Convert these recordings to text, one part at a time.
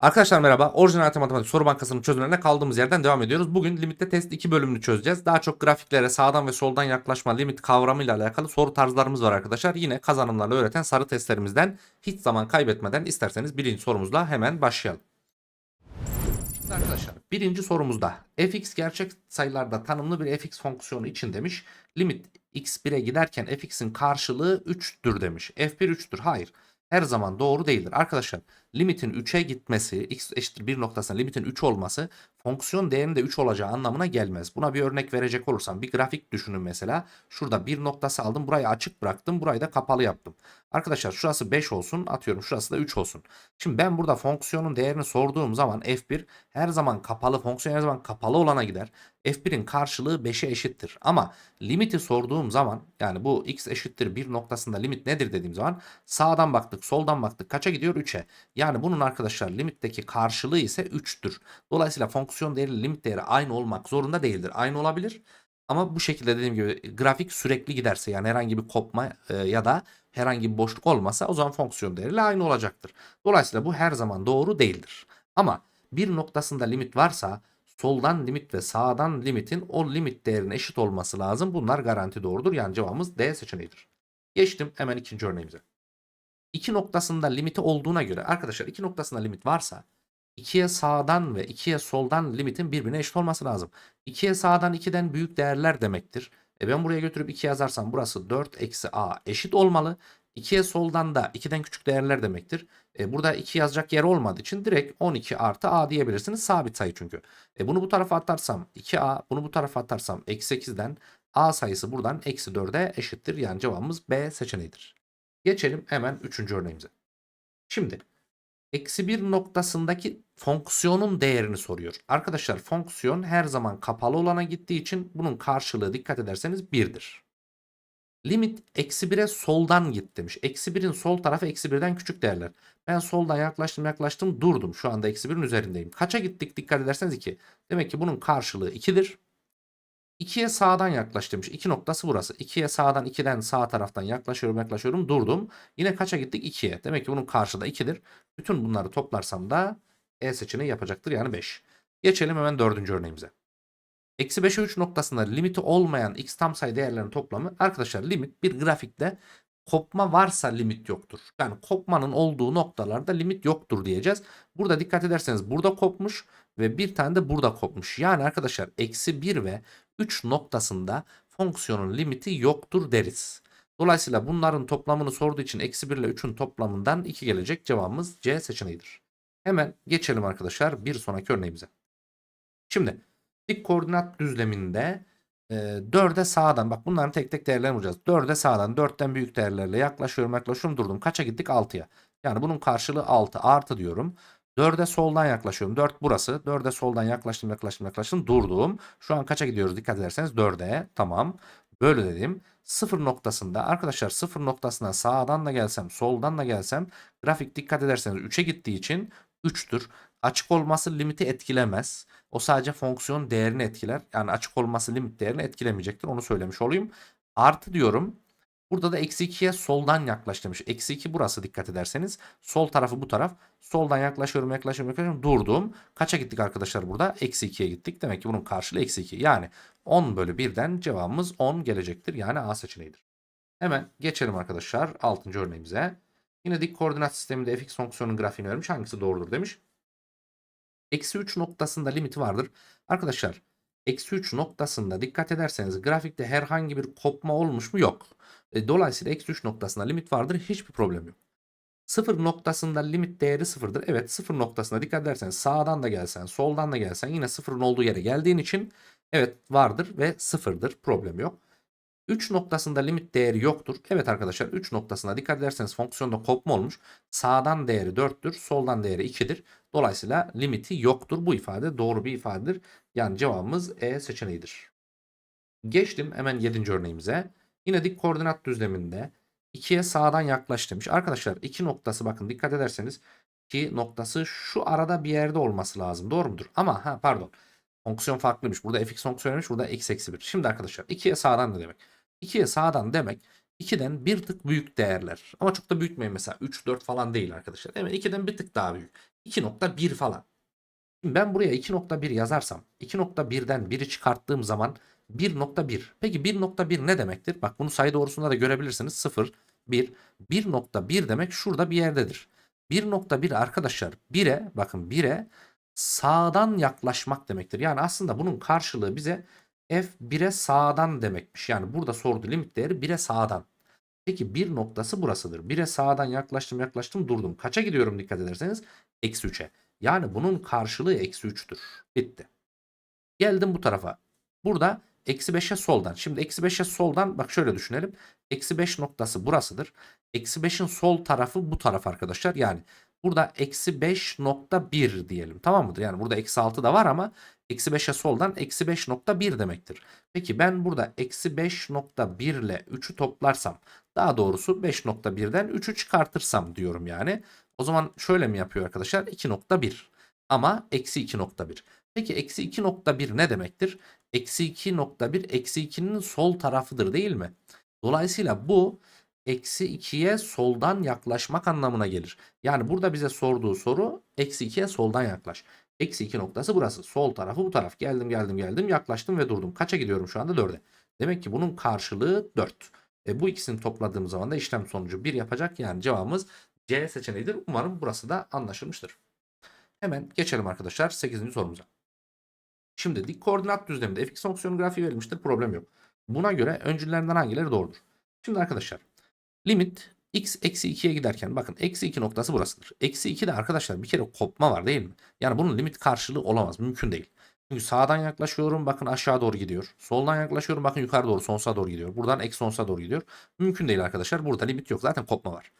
Arkadaşlar merhaba. Orijinal matematik soru bankasının çözümlerine kaldığımız yerden devam ediyoruz. Bugün limitte test 2 bölümünü çözeceğiz. Daha çok grafiklere sağdan ve soldan yaklaşma limit kavramıyla alakalı soru tarzlarımız var arkadaşlar. Yine kazanımlarla öğreten sarı testlerimizden hiç zaman kaybetmeden isterseniz birinci sorumuzla hemen başlayalım. Arkadaşlar birinci sorumuzda fx gerçek sayılarda tanımlı bir fx fonksiyonu için demiş. Limit x1'e giderken fx'in karşılığı 3'tür demiş. f1 3'tür. Hayır. Her zaman doğru değildir. Arkadaşlar limitin 3'e gitmesi x eşittir 1 noktasında limitin 3 olması fonksiyon değerinin de 3 olacağı anlamına gelmez. Buna bir örnek verecek olursam bir grafik düşünün mesela. Şurada bir noktası aldım burayı açık bıraktım burayı da kapalı yaptım. Arkadaşlar şurası 5 olsun atıyorum şurası da 3 olsun. Şimdi ben burada fonksiyonun değerini sorduğum zaman f1 her zaman kapalı fonksiyon her zaman kapalı olana gider. f1'in karşılığı 5'e eşittir. Ama limiti sorduğum zaman yani bu x eşittir 1 noktasında limit nedir dediğim zaman sağdan baktık soldan baktık kaça gidiyor 3'e. Yani bunun arkadaşlar limitteki karşılığı ise 3'tür. Dolayısıyla fonksiyon değeri limit değeri aynı olmak zorunda değildir. Aynı olabilir. Ama bu şekilde dediğim gibi grafik sürekli giderse yani herhangi bir kopma e, ya da herhangi bir boşluk olmasa o zaman fonksiyon değeriyle aynı olacaktır. Dolayısıyla bu her zaman doğru değildir. Ama bir noktasında limit varsa soldan limit ve sağdan limitin o limit değerine eşit olması lazım. Bunlar garanti doğrudur. Yani cevabımız D seçeneğidir. Geçtim hemen ikinci örneğimize. İki noktasında limiti olduğuna göre arkadaşlar iki noktasında limit varsa 2'ye sağdan ve 2'ye soldan limitin birbirine eşit olması lazım. 2'ye sağdan 2'den büyük değerler demektir. E ben buraya götürüp 2 yazarsam burası 4 eksi a eşit olmalı. 2'ye soldan da 2'den küçük değerler demektir. E burada 2 yazacak yer olmadığı için direkt 12 artı a diyebilirsiniz. Sabit sayı çünkü. E bunu bu tarafa atarsam 2a bunu bu tarafa atarsam eksi 8'den a sayısı buradan eksi 4'e eşittir. Yani cevabımız B seçeneğidir. Geçelim hemen 3. örneğimize. Şimdi eksi 1 noktasındaki fonksiyonun değerini soruyor. Arkadaşlar fonksiyon her zaman kapalı olana gittiği için bunun karşılığı dikkat ederseniz 1'dir. Limit eksi 1'e soldan git demiş. Eksi 1'in sol tarafı eksi 1'den küçük değerler. Ben soldan yaklaştım yaklaştım durdum. Şu anda eksi 1'in üzerindeyim. Kaça gittik dikkat ederseniz 2. Demek ki bunun karşılığı 2'dir. 2'ye sağdan yaklaş demiş. 2 noktası burası. 2'ye sağdan 2'den sağ taraftan yaklaşıyorum yaklaşıyorum durdum. Yine kaça gittik? 2'ye. Demek ki bunun karşılığı 2'dir. Bütün bunları toplarsam da E seçeneği yapacaktır. Yani 5. Geçelim hemen dördüncü örneğimize. Eksi 5'e 3 noktasında limiti olmayan x tam sayı değerlerinin toplamı. Arkadaşlar limit bir grafikte kopma varsa limit yoktur. Yani kopmanın olduğu noktalarda limit yoktur diyeceğiz. Burada dikkat ederseniz burada kopmuş ve bir tane de burada kopmuş. Yani arkadaşlar eksi 1 ve 3 noktasında fonksiyonun limiti yoktur deriz. Dolayısıyla bunların toplamını sorduğu için eksi 1 ile 3'ün toplamından 2 gelecek cevabımız C seçeneğidir. Hemen geçelim arkadaşlar bir sonraki örneğimize. Şimdi dik koordinat düzleminde e, 4'e sağdan bak bunların tek tek değerlerini bulacağız. 4'e sağdan 4'ten büyük değerlerle yaklaşıyorum yaklaşıyorum durdum. Kaça gittik 6'ya. Yani bunun karşılığı 6 artı diyorum. 4'e soldan yaklaşıyorum. 4 burası. 4'e soldan yaklaştım yaklaştım yaklaştım durdum. Şu an kaça gidiyoruz dikkat ederseniz 4'e. Tamam. Böyle dedim. 0 noktasında arkadaşlar 0 noktasına sağdan da gelsem soldan da gelsem grafik dikkat ederseniz 3'e gittiği için 3'tür. Açık olması limiti etkilemez. O sadece fonksiyon değerini etkiler. Yani açık olması limit değerini etkilemeyecektir. Onu söylemiş olayım. Artı diyorum. Burada da eksi 2'ye soldan yaklaş demiş. Eksi 2 burası dikkat ederseniz. Sol tarafı bu taraf. Soldan yaklaşıyorum yaklaşıyorum yaklaşıyorum. Durdum. Kaça gittik arkadaşlar burada? Eksi 2'ye gittik. Demek ki bunun karşılığı eksi 2. Yani 10 bölü 1'den cevabımız 10 gelecektir. Yani A seçeneğidir. Hemen geçelim arkadaşlar 6. örneğimize. Yine dik koordinat sisteminde fx fonksiyonun grafiğini vermiş. Hangisi doğrudur demiş. Eksi 3 noktasında limiti vardır. Arkadaşlar eksi 3 noktasında dikkat ederseniz grafikte herhangi bir kopma olmuş mu? Yok. E, dolayısıyla eksi 3 noktasında limit vardır. Hiçbir problem yok. 0 noktasında limit değeri sıfırdır. Evet 0 noktasında dikkat ederseniz sağdan da gelsen soldan da gelsen yine sıfırın olduğu yere geldiğin için evet vardır ve sıfırdır. Problem yok. 3 noktasında limit değeri yoktur. Evet arkadaşlar 3 noktasına dikkat ederseniz fonksiyonda kopma olmuş. Sağdan değeri 4'tür. Soldan değeri 2'dir. Dolayısıyla limiti yoktur. Bu ifade doğru bir ifadedir. Yani cevabımız E seçeneğidir. Geçtim hemen 7. örneğimize. Yine dik koordinat düzleminde 2'ye sağdan yaklaş demiş. Arkadaşlar 2 noktası bakın dikkat ederseniz 2 noktası şu arada bir yerde olması lazım. Doğru mudur? Ama ha pardon. Fonksiyon farklıymış. Burada fx fonksiyonuymuş. Burada x eksi 1. Şimdi arkadaşlar 2'ye sağdan ne demek? 2'ye sağdan demek 2'den bir tık büyük değerler. Ama çok da büyütmeyin mesela 3, 4 falan değil arkadaşlar. Hemen 2'den bir tık daha büyük. 2.1 falan. Şimdi ben buraya 2.1 yazarsam 2.1'den 1'i çıkarttığım zaman 1.1. Peki 1.1 ne demektir? Bak bunu sayı doğrusunda da görebilirsiniz. 0, 1. 1.1 demek şurada bir yerdedir. 1.1 arkadaşlar 1'e bakın 1'e sağdan yaklaşmak demektir. Yani aslında bunun karşılığı bize f1'e sağdan demekmiş. Yani burada sordu limit değeri 1'e sağdan. Peki bir noktası burasıdır. 1'e sağdan yaklaştım yaklaştım durdum. Kaça gidiyorum dikkat ederseniz? Eksi 3'e. Yani bunun karşılığı eksi 3'tür. Bitti. Geldim bu tarafa. Burada eksi 5'e soldan. Şimdi eksi 5'e soldan bak şöyle düşünelim. Eksi 5 noktası burasıdır. Eksi 5'in sol tarafı bu taraf arkadaşlar. Yani burada eksi 5.1 diyelim tamam mıdır? Yani burada eksi 6 da var ama eksi 5'e soldan eksi 5.1 demektir. Peki ben burada eksi 5.1 ile 3'ü toplarsam daha doğrusu 5.1'den 3'ü çıkartırsam diyorum yani. O zaman şöyle mi yapıyor arkadaşlar? 2.1 ama eksi 2.1. Peki eksi 2.1 ne demektir? Eksi 2.1 eksi 2'nin sol tarafıdır değil mi? Dolayısıyla bu eksi 2'ye soldan yaklaşmak anlamına gelir. Yani burada bize sorduğu soru eksi 2'ye soldan yaklaş. Eksi 2 noktası burası. Sol tarafı bu taraf. Geldim geldim geldim yaklaştım ve durdum. Kaça gidiyorum şu anda? 4'e. Demek ki bunun karşılığı 4. E bu ikisini topladığım zaman da işlem sonucu 1 yapacak. Yani cevabımız C seçeneğidir. Umarım burası da anlaşılmıştır. Hemen geçelim arkadaşlar 8. sorumuza. Şimdi dik koordinat düzleminde fx fonksiyonu grafiği verilmiştir. Problem yok. Buna göre öncüllerinden hangileri doğrudur? Şimdi arkadaşlar limit x eksi 2'ye giderken bakın eksi 2 noktası burasıdır. Eksi 2 de arkadaşlar bir kere kopma var değil mi? Yani bunun limit karşılığı olamaz. Mümkün değil. Çünkü sağdan yaklaşıyorum bakın aşağı doğru gidiyor. Soldan yaklaşıyorum bakın yukarı doğru sonsuza doğru gidiyor. Buradan eksi sonsuza doğru gidiyor. Mümkün değil arkadaşlar. Burada limit yok. Zaten kopma var.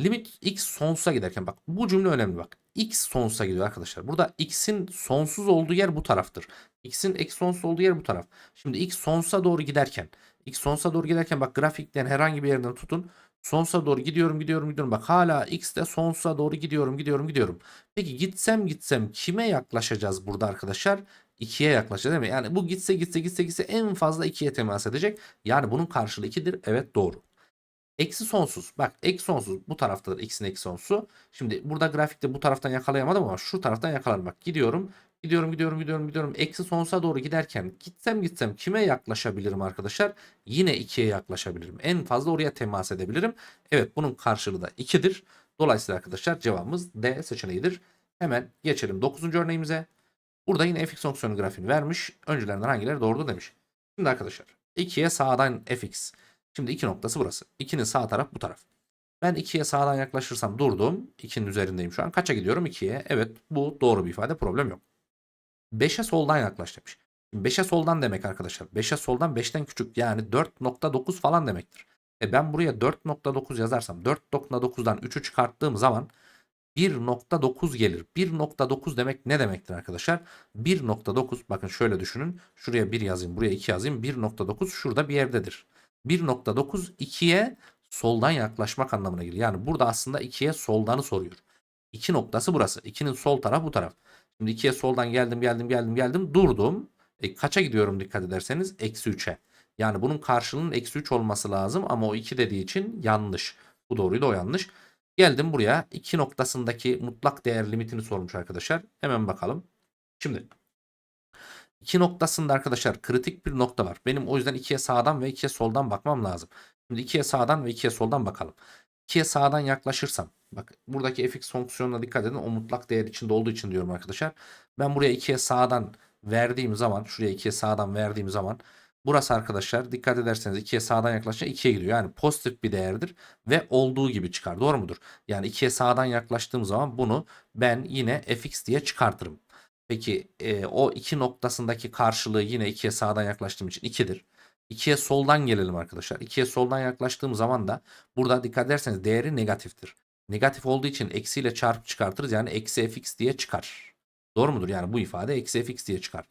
Limit x sonsuza giderken bak bu cümle önemli bak. x sonsuza gidiyor arkadaşlar. Burada x'in sonsuz olduğu yer bu taraftır. x'in eksi sonsuz olduğu yer bu taraf. Şimdi x sonsuza doğru giderken x sonsuza doğru giderken bak grafikten herhangi bir yerden tutun. Sonsuza doğru gidiyorum gidiyorum gidiyorum. Bak hala x de sonsuza doğru gidiyorum gidiyorum gidiyorum. Peki gitsem gitsem kime yaklaşacağız burada arkadaşlar? 2'ye yaklaşacağız değil mi? Yani bu gitse gitse gitse gitse en fazla 2'ye temas edecek. Yani bunun karşılığı 2'dir. Evet doğru. Eksi sonsuz. Bak eksi sonsuz bu taraftadır. X'in eksi sonsuzu. Şimdi burada grafikte bu taraftan yakalayamadım ama şu taraftan yakalarım. Bak gidiyorum. Gidiyorum gidiyorum gidiyorum gidiyorum. Eksi sonsuza doğru giderken gitsem gitsem kime yaklaşabilirim arkadaşlar? Yine 2'ye yaklaşabilirim. En fazla oraya temas edebilirim. Evet bunun karşılığı da 2'dir. Dolayısıyla arkadaşlar cevabımız D seçeneğidir. Hemen geçelim 9. örneğimize. Burada yine fx fonksiyonu grafiğini vermiş. Öncülerinden hangileri doğrudur demiş. Şimdi arkadaşlar 2'ye sağdan fx. Şimdi 2 noktası burası. 2'nin sağ taraf bu taraf. Ben 2'ye sağdan yaklaşırsam durdum. 2'nin üzerindeyim şu an. Kaça gidiyorum? 2'ye. Evet bu doğru bir ifade. Problem yok. 5'e soldan yaklaş demiş. 5'e soldan demek arkadaşlar. 5'e soldan 5'ten küçük yani 4.9 falan demektir. E ben buraya 4.9 yazarsam 4.9'dan 3'ü çıkarttığım zaman 1.9 gelir. 1.9 demek ne demektir arkadaşlar? 1.9 bakın şöyle düşünün. Şuraya 1 yazayım buraya 2 yazayım. 1.9 şurada bir yerdedir. 1.9 2'ye soldan yaklaşmak anlamına geliyor. Yani burada aslında 2'ye soldanı soruyor. 2 noktası burası. 2'nin sol tarafı bu taraf. Şimdi 2'ye soldan geldim geldim geldim geldim durdum. E, kaça gidiyorum dikkat ederseniz? Eksi 3'e. Yani bunun karşılığının eksi 3 olması lazım ama o 2 dediği için yanlış. Bu doğruydu o yanlış. Geldim buraya 2 noktasındaki mutlak değer limitini sormuş arkadaşlar. Hemen bakalım. Şimdi 2 noktasında arkadaşlar kritik bir nokta var. Benim o yüzden 2'ye sağdan ve 2'ye soldan bakmam lazım. Şimdi 2'ye sağdan ve 2'ye soldan bakalım. 2'ye sağdan yaklaşırsam bak buradaki fx fonksiyonuna dikkat edin. O mutlak değer içinde olduğu için diyorum arkadaşlar. Ben buraya 2'ye sağdan verdiğim zaman şuraya 2'ye sağdan verdiğim zaman burası arkadaşlar dikkat ederseniz 2'ye sağdan yaklaşınca 2'ye gidiyor. Yani pozitif bir değerdir ve olduğu gibi çıkar. Doğru mudur? Yani 2'ye sağdan yaklaştığım zaman bunu ben yine fx diye çıkartırım. Peki e, o iki noktasındaki karşılığı yine 2'ye sağdan yaklaştığım için 2'dir. 2'ye soldan gelelim arkadaşlar. 2'ye soldan yaklaştığım zaman da burada dikkat ederseniz değeri negatiftir. Negatif olduğu için eksiyle çarpıp çıkartırız. Yani eksi fx diye çıkar. Doğru mudur? Yani bu ifade eksi fx diye çıkar.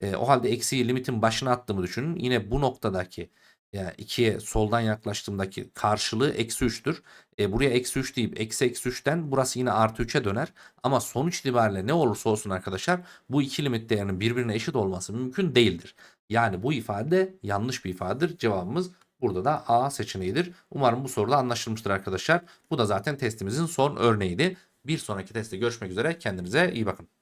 E, o halde eksiyi limitin başına attığımı düşünün. Yine bu noktadaki yani 2'ye soldan yaklaştığımdaki karşılığı eksi 3'tür. E, buraya eksi 3 deyip eksi eksi 3'ten burası yine artı 3'e döner. Ama sonuç itibariyle ne olursa olsun arkadaşlar bu iki limit değerinin birbirine eşit olması mümkün değildir. Yani bu ifade yanlış bir ifadedir. Cevabımız burada da A seçeneğidir. Umarım bu soruda anlaşılmıştır arkadaşlar. Bu da zaten testimizin son örneğiydi. Bir sonraki testte görüşmek üzere. Kendinize iyi bakın.